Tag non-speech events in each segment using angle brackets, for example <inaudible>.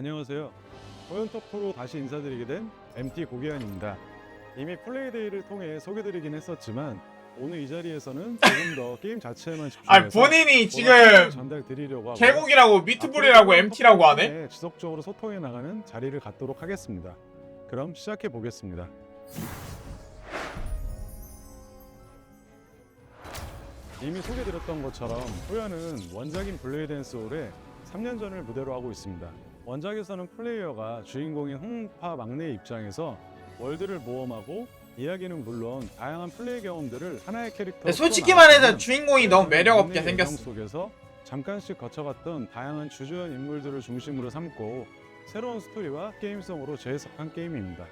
안녕하세요. 호연토프로 다시 인사드리게 된 MT 고기환입니다. 이미 플레이데이를 통해 소개드리긴 했었지만 오늘 이 자리에서는 조금 더 <laughs> 게임 자체에만 집중해서 아 본인이 지금 전달드리려고 하고 계곡이라고 미트볼이라고 MT라고 하네? 네, 지속적으로 소통해 나가는 자리를 갖도록 하겠습니다. 그럼 시작해 보겠습니다. 이미 소개드렸던 것처럼 호연은 원작인 블레이드 소울의 3년 전을 무대로 하고 있습니다. 원작에서는 플레이어가 주인공인 홍파 막내의 입장에서 월드를 모험하고 이야기는 물론 다양한 플레이 경험들을 하나의 캐릭터로 근데 솔직히 말해서 주인공이 너무 매력 없게 생겼어. 속에서 잠깐씩 거쳐갔던 다양한 주저연 인물들을 중심으로 삼고 새로운 스토리와 게임성으로 재해석한 게임입니다.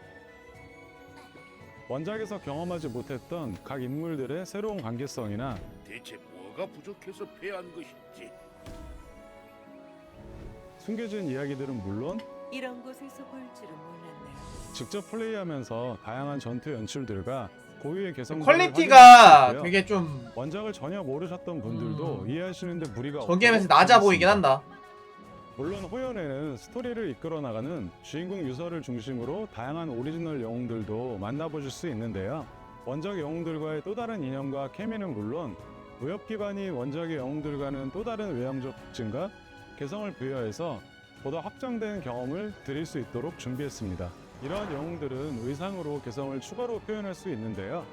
원작에서 경험하지 못했던 각 인물들의 새로운 관계성이나 대체 뭐가 부족해서 패한 것인지 숨겨진 이야기들은 물론 이런 곳에서 볼 줄은 몰랐네요. 직접 플레이하면서 다양한 전투 연출들과 고유의 개성 퀄리티가 되게 좀 원작을 전혀 모르셨던 분들도 음. 이해하시는데 무리가 없도록 낮아 보이긴. 한다. 물론 호연에는 스토리를 이끌어 나가는 주인공 유서를 중심으로 다양한 오리지널 영웅들도 만나보실 수 있는데요. 원작 영웅들과의 또 다른 인연과 케미는 물론 무협 기반인 원작의 영웅들과는 또 다른 외향적 특징과 개성을 부여해서 보다 확장된 경험을 드릴 수 있도록 준비했습니다. 이러한 영웅들은 의상으로 개성을 추가로 표현할 수 있는데요.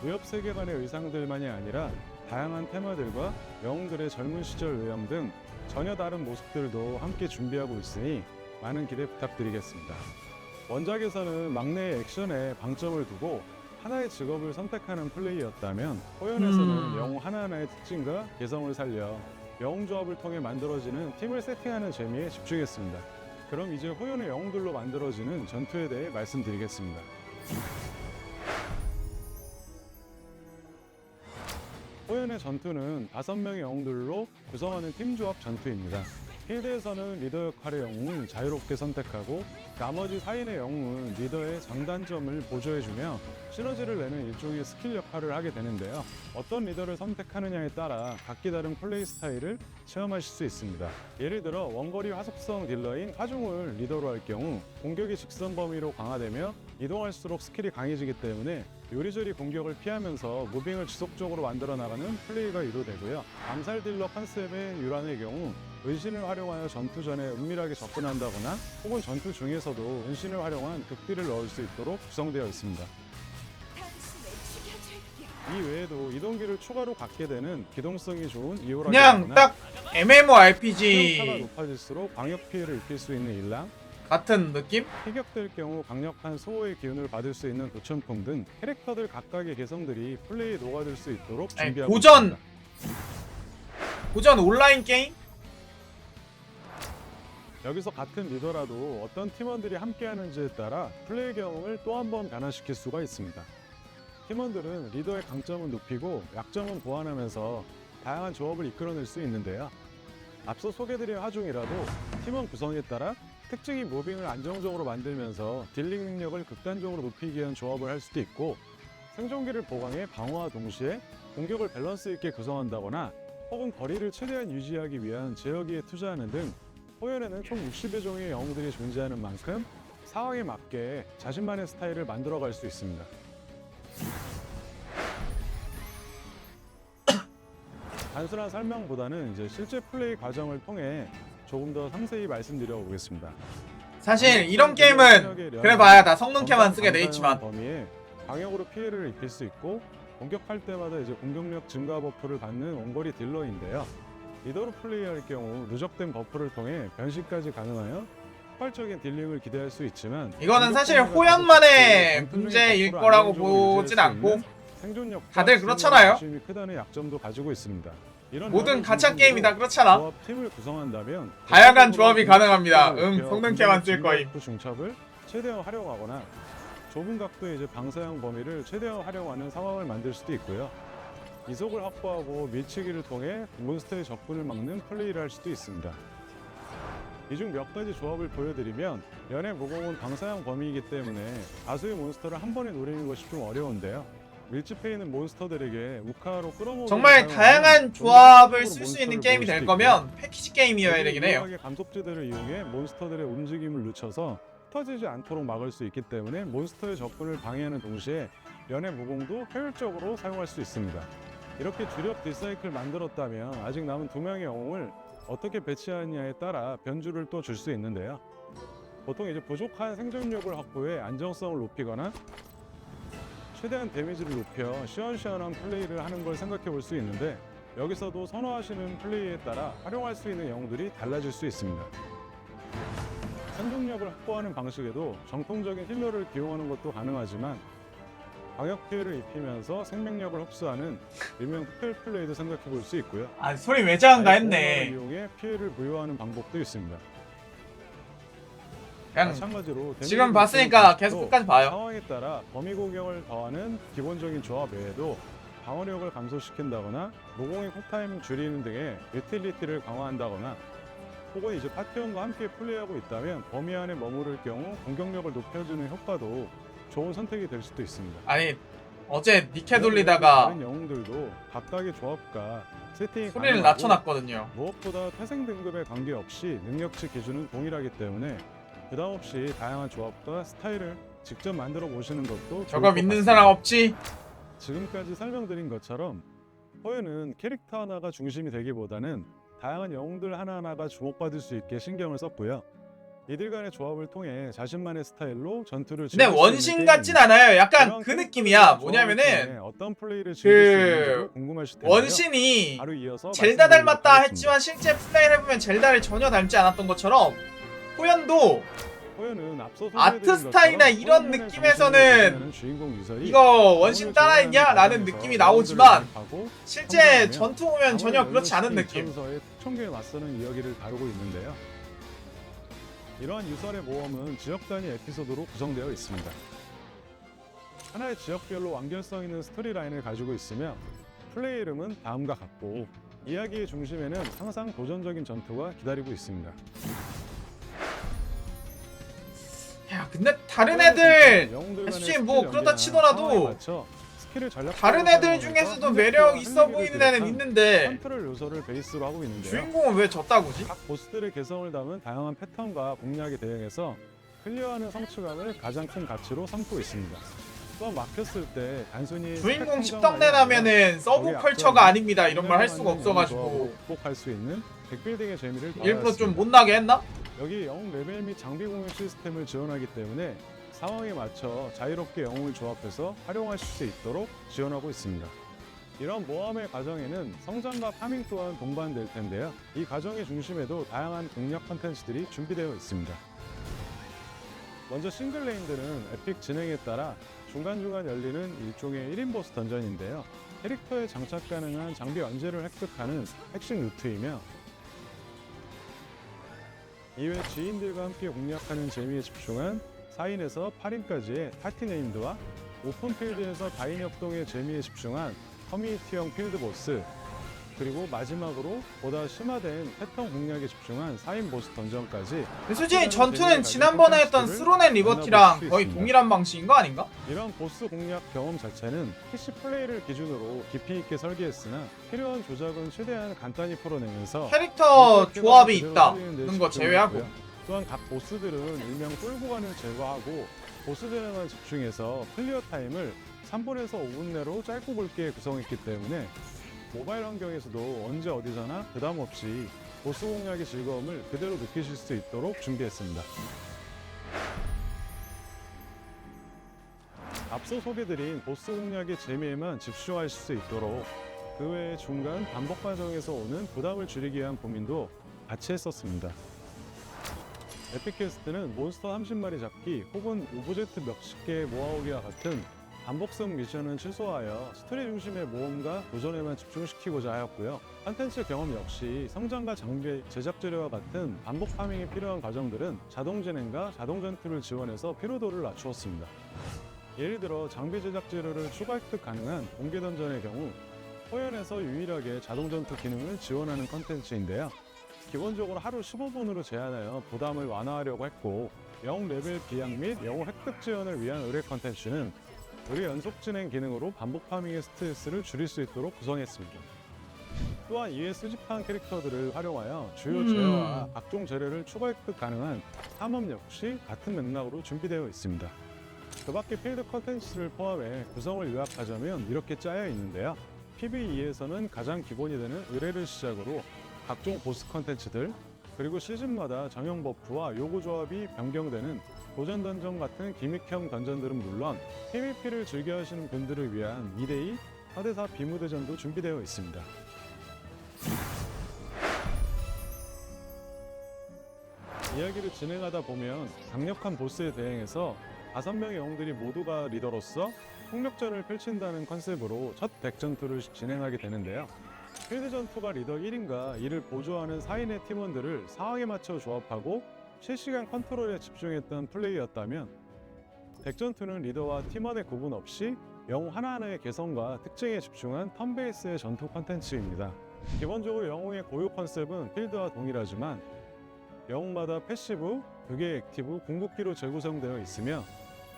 무협 세계관의 의상들만이 아니라 다양한 테마들과 영웅들의 젊은 시절 외형 등 전혀 다른 모습들도 함께 준비하고 있으니 많은 기대 부탁드리겠습니다. 원작에서는 막내의 액션에 방점을 두고 하나의 직업을 선택하는 플레이였다면 호연에서는 음. 영웅 하나하나의 특징과 개성을 살려 영웅 조합을 통해 만들어지는 팀을 세팅하는 재미에 집중했습니다. 그럼 이제 호연의 영웅들로 만들어지는 전투에 대해 말씀드리겠습니다. 호연의 전투는 다섯 명의 영웅들로 구성하는 팀 조합 전투입니다. 필드에서는 리더 역할의 영웅은 자유롭게 선택하고 나머지 4인의 영웅은 리더의 장단점을 보조해주며 시너지를 내는 일종의 스킬 역할을 하게 되는데요. 어떤 리더를 선택하느냐에 따라 각기 다른 플레이 스타일을 체험하실 수 있습니다. 예를 들어 원거리 화속성 딜러인 화중을 리더로 할 경우 공격이 직선 범위로 강화되며 이동할수록 스킬이 강해지기 때문에 요리조리 공격을 피하면서 무빙을 지속적으로 만들어 나가는 플레이가 이루어되고요. 암살 딜러 컨셉의 유란의 경우 은신을 활용하여 전투 전에 은밀하게 접근한다거나 혹은 전투 중에서도 은신을 활용한 극딜을 넣을 수 있도록 구성되어 있습니다. 이 외에도 이동기를 추가로 갖게 되는 기동성이 좋은 이오라 그냥 딱 MMORPG 높아질수록 광역 피해를 입힐 수 있는 일랑 같은 느낌? 피격될 경우 강력한 소호의 기운을 받을 수 있는 도천풍 등 캐릭터들 각각의 개성들이 플레이에 녹아들 수 있도록 준비하고 고전! 있습니다. 고전 온라인 게임? 여기서 같은 리더라도 어떤 팀원들이 함께 하는지에 따라 플레이 경험을 또 한 번 변화시킬 수가 있습니다. 팀원들은 리더의 강점은 높이고 약점은 보완하면서 다양한 조합을 이끌어낼 수 있는데요. 앞서 소개드린 하중이라도 팀원 구성에 따라 특징이 무빙을 안정적으로 만들면서 딜링 능력을 극단적으로 높이기 위한 조합을 할 수도 있고 생존기를 보강해 방어와 동시에 공격을 밸런스 있게 구성한다거나 혹은 거리를 최대한 유지하기 위한 제어기에 투자하는 등 호연에는 총 60여 종의 영웅들이 존재하는 만큼 상황에 맞게 자신만의 스타일을 만들어갈 수 있습니다. <coughs> 단순한 설명보다는 이제 실제 플레이 과정을 통해 조금 더 상세히 말씀드려 보겠습니다. 사실 이런 게임은 그래봐야 다 성능캐만 쓰게 돼 있지만 범위에 방역으로 피해를 입힐 수 있고 공격할 때마다 이제 공격력 증가 버프를 받는 원거리 딜러인데요. 리더로 플레이할 경우 누적된 버프를 통해 변신까지 가능하여 폭발적인 딜링을 기대할 수 있지만 이거는 사실 호연만의 문제일 거라고 보진 않고 다들 그렇잖아요. 크다는 약점도 가지고 있습니다. 모든 가챠 게임이 다 그렇잖아. 팀을 구성한다면 다양한 조합이 가능합니다. 응, 성능캐만 쓸 거임. 중첩, 중첩을 최대한 활용하거나 좁은 각도의 이제 방사형 범위를 최대한 활용하는 상황을 만들 수도 있고요. 이속을 확보하고 밀치기를 통해 몬스터의 접근을 막는 플레이를 할 수도 있습니다. 이 중 몇 가지 조합을 보여드리면 연의 무공은 방사형 범위이기 때문에 다수의 몬스터를 한 번에 노리는 것이 좀 어려운데요. 밀집해 있는 몬스터들에게 우카로 끌어모으는 정말 다양한 좀 조합을 더쓸수 있는 게임이 될 거면 패키지 게임이어야. 되긴 해요. 감속지대를 이용해 몬스터들의 움직임을 늦춰서 흩어지지 않도록 막을 수 있기 때문에 몬스터의 접근을 방해하는 동시에 연의 무공도 효율적으로 사용할 수 있습니다. 이렇게 주력 디사이클 만들었다면 아직 남은 두 명의 영웅을 어떻게 배치하느냐에 따라 변주를 또 줄 수 있는데요. 보통 이제 부족한 생존력을 확보해 안정성을 높이거나 최대한 데미지를 높여 시원시원한 플레이를 하는 걸 생각해 볼 수 있는데 여기서도 선호하시는 플레이에 따라 활용할 수 있는 영웅들이 달라질 수 있습니다. 생존력을 확보하는 방식에도 정통적인 힐러를 기용하는 것도 가능하지만 방역 피해를 입히면서 생명력을 흡수하는 일명 특별 플레이도 생각해 볼 수 있고요. 아 소리 외장한가 아예 했네. 보호막을 이용해 피해를 부여하는 방법도 있습니다. 그냥 마찬가지로 지금 봤으니까 계속 끝까지 봐요. 상황에 따라 범위 공격을 더하는 기본적인 조합 외에도 방어력을 감소시킨다거나 노공의 쿨타임 줄이는 등의 유틸리티를 강화한다거나 혹은 이제 파티원과 함께 플레이하고 있다면 범위 안에 머무를 경우 공격력을 높여주는 효과도 좋은 선택이 될 수도 있습니다. 아니 어제 니케 돌리다가 다른 영웅들도 각각의 조합과 세팅이 소리를 가능하고 낮춰놨거든요. 무엇보다 태생 등급에 관계없이 능력치 기준은 동일하기 때문에 부담 없이 다양한 조합과 스타일을 직접 만들어 보시는 것도 좋을 저거 것 믿는 같습니다. 사람 없지? 지금까지 설명드린 것처럼 호연은 캐릭터 하나가 중심이 되기보다는 다양한 영웅들 하나하나가 주목받을 수 있게 신경을 썼고요. 이들 간의 조합을 통해 자신만의 스타일로 전투를 근데 원신 같진. 않아요. 약간 그 느낌이야. 뭐냐면은 어떤 플레이를 있는지도 궁금하실 텐데요. 원신이 젤다 닮았다. 했지만 실제 플레이를 해보면 젤다를 전혀 닮지 않았던 것처럼 호연도 아트 스타일이나 이런 느낌에서는 이거 원신 따라했냐 라는 느낌이 나오지만 실제 전투 보면 전혀 그렇지 않은 느낌. 특종계에 맞서는 이야기를 다루고 있는데요. 이러한 유설의 모험은 지역 단위 에피소드로 구성되어 있습니다. 하나의 지역별로 완결성 있는 스토리 라인을 가지고 있으며 플레이 이름은 다음과 같고 이야기의 중심에는 항상 도전적인 전투가 기다리고 있습니다. 야 근데 다른 애들 SG 뭐 스킬 그러다 치더라도 스킬을 전략적으로 다른 애들 중에서도 매력 있어 보이는 애는 있는데 컨트롤 요소를 베이스로 하고 있는데요. 주인공은 왜 졌다고지? 각 보스들의 개성을 담은 다양한 패턴과 공략에 대응해서 클리어하는 성취감을 가장 큰 가치로 삼고 있습니다. 또한 막혔을 때 단순히 주인공 스펙 10덕 내라면은 서브 컬처가 아닙니다. 이런 말 할 수가 없어가지고 극복할 수 있는 덱빌딩의 재미를 일부러 좀 더하였습니다. 못나게 했나? 여기 영웅 레벨 및 장비 공유 시스템을 지원하기 때문에 상황에 맞춰 자유롭게 영웅을 조합해서 활용하실 수 있도록 지원하고 있습니다. 이런 모험의 과정에는 성장과 파밍 또한 동반될 텐데요. 이 과정의 중심에도 다양한 공략 컨텐츠들이 준비되어 있습니다. 먼저 싱글 레인들은 에픽 진행에 따라 중간중간 열리는 일종의 1인 보스 던전인데요. 캐릭터에 장착 가능한 장비 연재를 획득하는 핵심 루트이며 이외 지인들과 함께 공략하는 재미에 집중한 4인에서 8인까지의 파티 네임드와 오픈필드에서 다인 협동의 재미에 집중한 커뮤니티형 필드보스 그리고 마지막으로 보다 심화된 패턴 공략에 집중한 4인 보스 던전까지 솔직히 전투는 지난번에 했던 스론앤 리버티랑 거의 동일한 방식인 거 아닌가? 이런 보스 공략 경험 자체는 PC 플레이를 기준으로 깊이 있게 설계했으나 필요한 조작은 최대한 간단히 풀어내면서 캐릭터 조합이 그대로 있다. 살리는 데는거 집중을 제외하고 했고요. 또한 각 보스들은 일명 꿀 구간을 제거하고 보스 전에만 집중해서 클리어 타임을 3분에서 5분 내로 짧고 굵게 구성했기 때문에 모바일 환경에서도 언제 어디서나 부담 없이 보스 공략의 즐거움을 그대로 느끼실 수 있도록 준비했습니다. 앞서 소개드린 보스 공략의 재미에만 집중하실 수 있도록 그 외의 중간 반복 과정에서 오는 부담을 줄이기 위한 고민도 같이 했었습니다. 에픽캐스트는 몬스터 30마리 잡기 혹은 오브젝트 몇십 개 모아오기와 같은 반복성 미션은 취소하여 스토리 중심의 모험과 도전에만 집중시키고자 하였고요. 컨텐츠 경험 역시 성장과 장비, 제작 재료와 같은 반복 파밍이 필요한 과정들은 자동 진행과 자동 전투를 지원해서 피로도를 낮추었습니다. 예를 들어 장비 제작 재료를 추가 획득 가능한 공개 던전의 경우 호연에서 유일하게 자동 전투 기능을 지원하는 컨텐츠인데요. 기본적으로 하루 15분으로 제한하여 부담을 완화하려고 했고 영웅 레벨 비양 및 영웅 획득 지원을 위한 의뢰 컨텐츠는 의뢰 연속 진행 기능으로 반복 파밍의 스트레스를 줄일 수 있도록 구성했습니다. 또한 이에 수집한 캐릭터들을 활용하여 주요 음. 재료와 각종 재료를 추가 획득 가능한 탐험 역시 같은 맥락으로 준비되어 있습니다. 그 밖에 필드 컨텐츠를 포함해 구성을 요약하자면 이렇게 짜여 있는데요. PVE에서는 가장 기본이 되는 의뢰를 시작으로 각종 보스 컨텐츠들 그리고 시즌마다 정형 버프와 요구 조합이 변경되는 도전 던전 같은 기믹형 던전들은 물론 PVP를 즐겨 하시는 분들을 위한 2대2 4대4 비무대전도 준비되어 있습니다. 이야기를 진행하다 보면 강력한 보스에 대응해서 다섯 명의 영웅들이 모두가 리더로서 폭력전을 펼친다는 컨셉으로 첫 덱전투를 진행하게 되는데요. 필드 전투가 리더 1인과 이를 보조하는 4인의 팀원들을 상황에 맞춰 조합하고 실시간 컨트롤에 집중했던 플레이였다면 덱전투는 리더와 팀원의 구분 없이 영웅 하나하나의 개성과 특징에 집중한 턴베이스의 전투 컨텐츠입니다. 기본적으로 영웅의 고유 컨셉은 필드와 동일하지만 영웅마다 패시브, 두개의 액티브, 궁극기로 재구성되어 있으며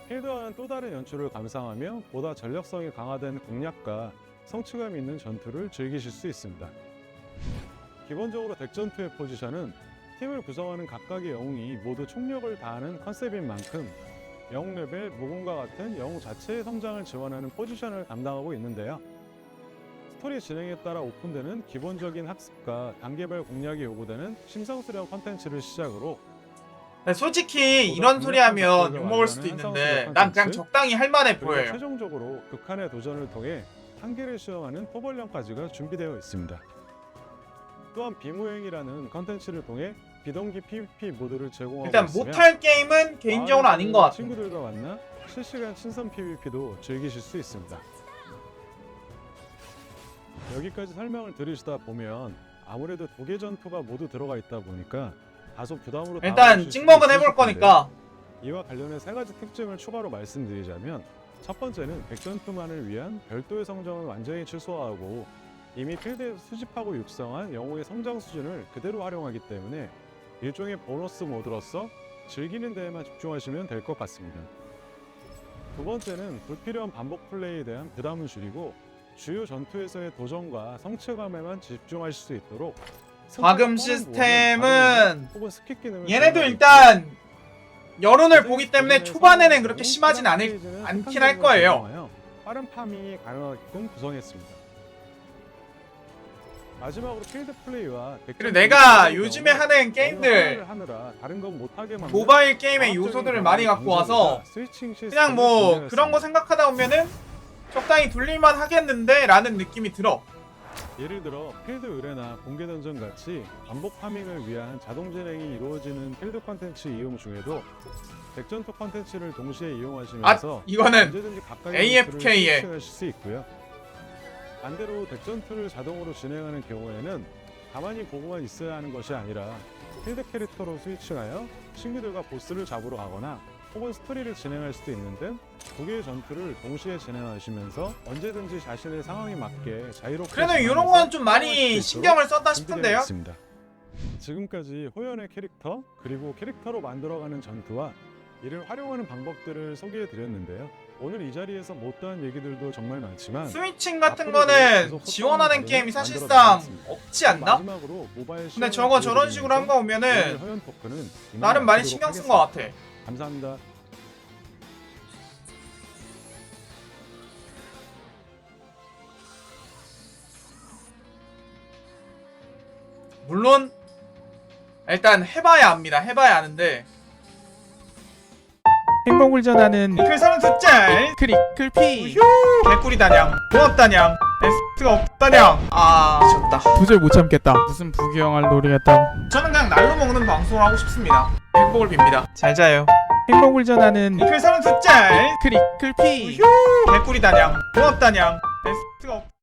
필드와는 또 다른 연출을 감상하며 보다 전력성이 강화된 공략과 성취감 있는 전투를 즐기실 수 있습니다. 기본적으로 덱전투의 포지션은 팀을 구성하는 각각의 영웅이 모두 총력을 다하는 컨셉인 만큼 영웅 레벨, 무공과 같은 영웅 자체의 성장을 지원하는 포지션을 담당하고 있는데요. 스토리 진행에 따라 오픈되는 기본적인 학습과 단계별 공략이 요구되는 심상스러운 컨텐츠를 시작으로 네, 솔직히 이런 소리 하면 욕먹을 수도 있는데 난 그냥 적당히 할 만해 그리고 보여요. 최종적으로 극한의 도전을 통해 한계를 시험하는 포벌령까지가 준비되어 있습니다. 또한 비무행이라는 컨텐츠를 통해 비동기 PVP 모드를 제공하고 일단 있으며 못할 게임은 개인적으로 아닌 것 같아. 친구들과 만나 실시간 친선 PVP도 즐기실 수 있습니다. 여기까지 설명을 들으시다 보면 아무래도 도개 전투가 모두 들어가 있다 보니까 다소 부담으로 일단 다가오실 수도 찍먹은 해볼. 거니까 이와 관련해 세 가지 특징을 추가로 말씀드리자면 첫 번째는 백전투만을 위한 별도의 성장을 완전히 취소하고 이미 필드에서 수집하고 육성한 영웅의 성장 수준을 그대로 활용하기 때문에 일종의 보너스 모드로서 즐기는 데에만 집중하시면 될 것 같습니다. 두 번째는 불필요한 반복 플레이에 대한 부담을 줄이고 주요 전투에서의 도전과 성취감에만 집중하실 수 있도록 과금 시스템은 혹은 얘네도 일단 여론을 보기 때문에 초반에는 그렇게 중 심하진 않을 않긴 할 거예요. 빠른 파밍이 가능하게끔 구성했습니다. 마지막으로 필드 플레이와 그리고 내가 요즘에 하는 게임들 모바일 게임의 요소들을 많이 갖고 와서 그냥 뭐. 그런 거 생각하다 보면은 적당히 돌릴만 하겠는데 라는 느낌이 들어. 예를 들어 필드 의뢰나 공개 던전 같이 반복 파밍을 위한 자동 진행이 이루어지는 필드 컨텐츠 이용 중에도 덱전투 컨텐츠를 동시에 이용하시면서 아, 이거는 언제든지 가까이 AFK 에. 하실 수 있고요. 반대로 덱전투를 자동으로 진행하는 경우에는 가만히 보고만 있어야 하는 것이 아니라 필드 캐릭터로 스위칭하여 친구들과 보스를 잡으러 가거나 혹은 스토리를 진행할 수도 있는 등두 개의 전투를 동시에 진행하시면서 언제든지 자신의 상황에 맞게 자유롭게 그래도 이런 건 좀 많이 신경을 썼다 싶은데요. 있습니다. 지금까지 호연의 캐릭터 그리고 캐릭터로 만들어가는 전투와 이를 활용하는 방법들을 소개해 드렸는데요. 오늘 이 자리에서 못다한 얘기들도 정말 많지만 스위칭 같은 거는 지원하는 게임이 사실상. 없지 않나? 마지막으로 모바일 근데 저거 저런 식으로 한 거 보면은 나름 많이 신경 쓴 것. 같아. 감사합니다. 물론 일단 해봐야 압니다. 해봐야 아는데. 행복을 전하는 그 사람 듣짤 크리클 피. 개꿀이다냥 고맙다냥 S가 없다냥 아 미쳤다. 도저히 못 참겠다. 무슨 부귀영할 놀이였다고 저는 그냥 날로 먹는 방송을 하고 싶습니다 행복을 빕니다. 잘 자요. 행복을 전하는 그 사람 듣짤 크리클 피. 개꿀이다냥. 고맙다냥. 없